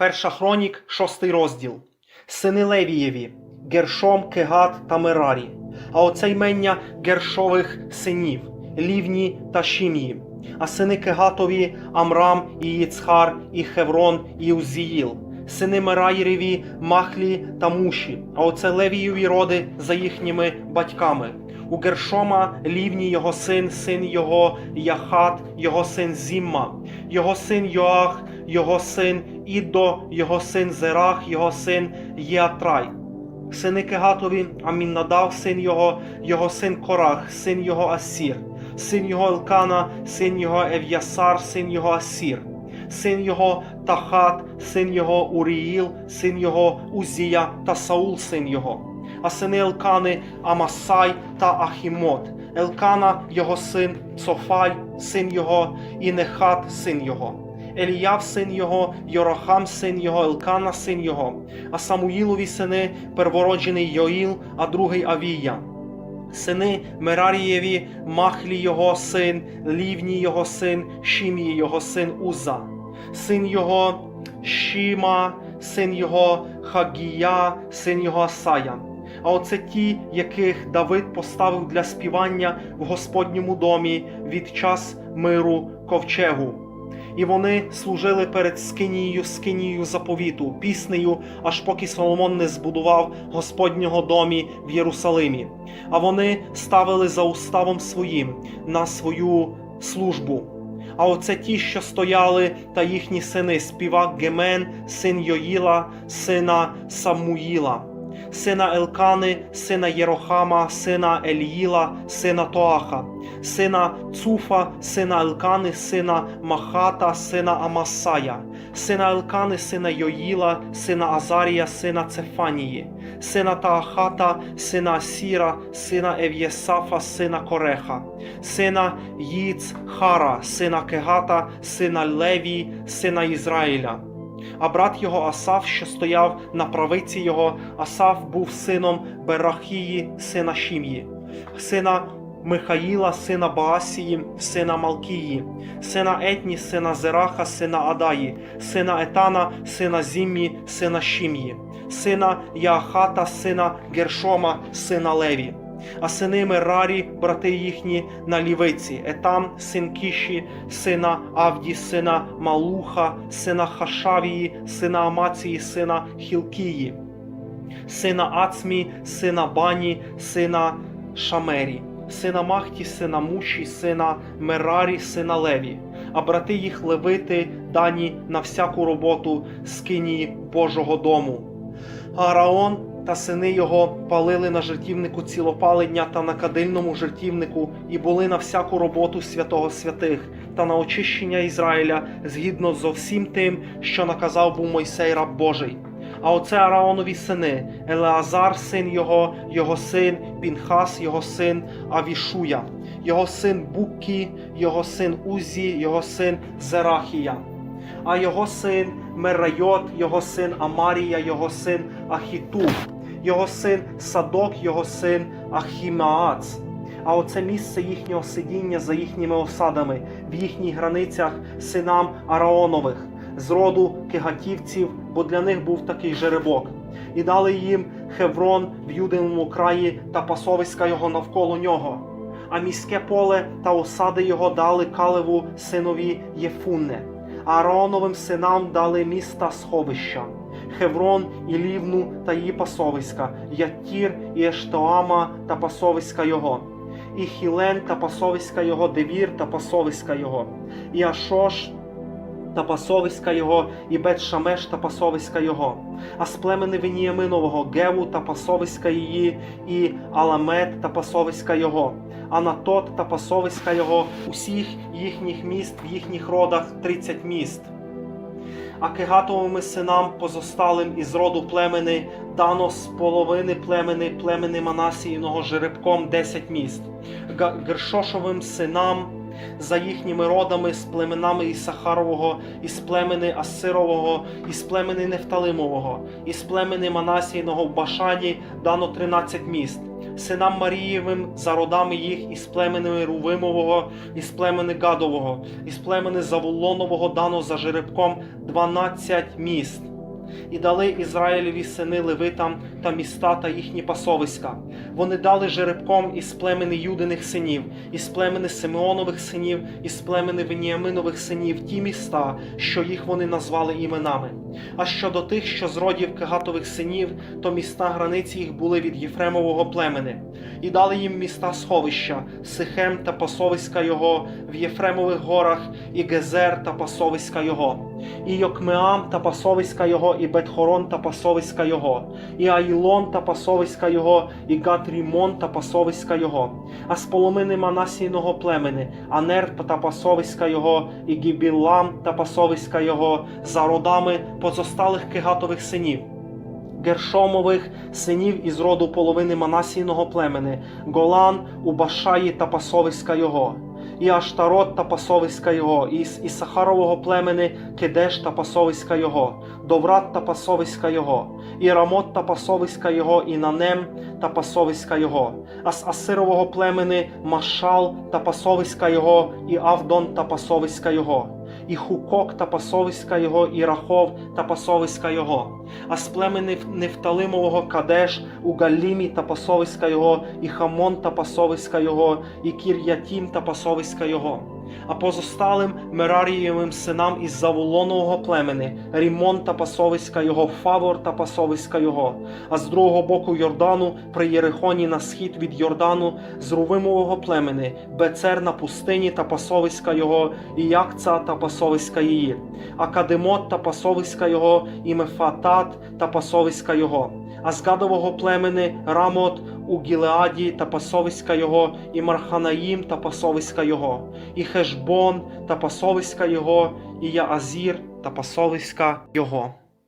Перша хронік, шостий розділ. Сини Левієві, Гершом, Кегат та Мерарі. А оце ймення Гершових синів, Лівні та Шім'ї. А сини Кегатові Амрам і Їцхар, і Хеврон, і Узіїл. Сини Мераєреві, Махлі та Муші. А оце Левієві роди за їхніми батьками. У Гершома Лівні його син, син його Яхат, його син Зімма, його син Йоах, його син Іддо, його син Зерах, його син Єатрай. Сини Кегатові, Аміннадав, син його, його син Корах, син його Асір, син його Елкана, син його Ев'ясар, син його Асір, син його Тахат, син його Уріїл, син його Узія та Саул, син його. А сини Елкани Амасай та Ахімот, Елкана його син Софай, син його, і Нехат, син його. Еліяв син його, Йорахам син його, Елкана син його, а Самуїлові сини первороджений Йоїл, а другий Авія. Сини Мерарієві, Махлі його син, Лівні його син, Шім'ї його син Уза, син його Шіма, син його Хагія, син його Асая. А оце ті, яких Давид поставив для співання в Господньому домі від час миру ковчегу. І вони служили перед скинією, скинією заповіту, піснею, аж поки Соломон не збудував Господнього домі в Єрусалимі. А вони ставили за уставом своїм на свою службу. А оце ті, що стояли, та їхні сини, співак Гемен, син Йоїла, сина Самуїла, сина Елкани, сина Єрохама, сина Еліїла, сина Тоаха, сина Цуфа, сина Елкани, сина Махата, сина Амасая, сина Елкани, сина Йоїла, сина Азарія, сина Цефанії, сина Таахата, сина Асіра, сина Ев'єсафа, сина Кореха, сина Їцхара, сина Кегата, сина Леві, сина Ізраїля. А брат його Асав, що стояв на правиці його, Асав був сином Берахії, сина Шім'ї, сина Михаїла, сина Баасії, сина Малкії, сина Етні, сина Зераха, сина Адаї, сина Етана, сина Зіммі, сина Шім'ї, сина Яахата, сина Гершома, сина Леві. А сини Мерарі, брати їхні на лівиці, Етам, син Кіші, сина Авді, сина Малуха, сина Хашавії, сина Амації, сина Хілкії, сина Ацмі, сина Бані, сина Шамері, сина Махті, сина Муші, сина Мерарі, сина Леві, а брати їх левити дані на всяку роботу скині Божого дому. Аараон та сини його палили на жертівнику цілопалення та на кадильному жертівнику і були на всяку роботу святого святих та на очищення Ізраїля згідно зо всім тим, що наказав був Мойсей раб Божий. А оце Ааронові сини Елеазар, син його, його син Пінхас, його син Авішуя, його син Буккі, його син Узі, його син Зерахія, а його син Мерайот, його син Амарія, його син Ахітуб, його син Садок, його син Ахімаац. А оце місце їхнього сидіння за їхніми осадами, в їхніх границях синам Араонових, з роду кигатівців, бо для них був такий жеребок. І дали їм Хеврон в Юдиному краї та пасовиська його навколо нього. А міське поле та осади його дали Калеву синові Єфунне. Аароновим синам дали міста сховища, Хеврон і Лівну та її пасовиська, Яттір і Ештоама та пасовиська його, і Хілен та пасовиська його, Девір та пасовиська його, і Ашош та пасовиська його, і Бет-Шамеш та пасовиська його, а з племени Веніяминового Геву та пасовиська її, і Аламет та пасовиська його, Анатот та пасовиська його, усіх їхніх міст в їхніх родах тридцять міст. А Кегатовими синам позосталим із роду племени дано з половини племени племени Манасіїного жеребком десять міст. Гершошовим синам за їхніми родами з племенами Ісахарового, із племени Асирового, із племени Нефталимового, із племени Манасійного в Башані дано тринадцять міст. Синам Марієвим за родами їх із племени Рувимового, із племени Гадового, із племени Завулонового дано за жеребком дванадцять міст. І дали Ізраїлеві сини Левитам та міста та їхні пасовиська. Вони дали жеребком із племени Юдиних синів, із племени Симеонових синів, із племени Веніаминових синів ті міста, що їх вони назвали іменами. А щодо тих, що з родів Кегатових синів, то міста границі їх були від Єфремового племени, і дали їм міста сховища, Сихем та пасовиська його в Єфремових горах, і Гезер та пасовиська його, і Йокмеам та пасовиська його, і Бетхорон та пасовиська його, і Аїлон та пасовиська його, і Гатрімон та пасовиська його, а з поломини Манасійного племени, Анер та пасовиська його, і Гібілам та пасовиська його, за родами позосталих кигатових синів. Гершомових синів із роду половини Манасійного племени, Голан у Башаї та пасовиська його, і Аштарот та пасовиська його, і Ісахарового племени Кедеш та пасовиська його, Доврат та пасовиська його, і Рамот та пасовиська його, і Нанем та пасовиська його, а з Асирового племени Машал та пасовиська його, і Авдон та пасовиська його, і Хукок та пасовиська його, і Рахов та пасовиська його, а з племени Нефталимового Кадеш у Галімі та пасовиська його, і Хамон та пасовиська його, і Кір'ятім та пасовиська його. А позосталим Мерарієвим синам із Заволонового племени, Рімон та пасовиська його, Фавор та пасовиська його, а з другого боку Йордану при Єрихоні на схід від Йордану з Рувимового племени, Бецер на пустині та пасовиська його, і Якца та пасовиська її, а Кадемот та пасовиська його, і Мефатат та пасовиська його, а з Гадового племени Рамот у Гілеаді та пасовиська його, і Марханаїм та пасовиська його, і Хешбон та пасовиська його, і Яазір та пасовиська його.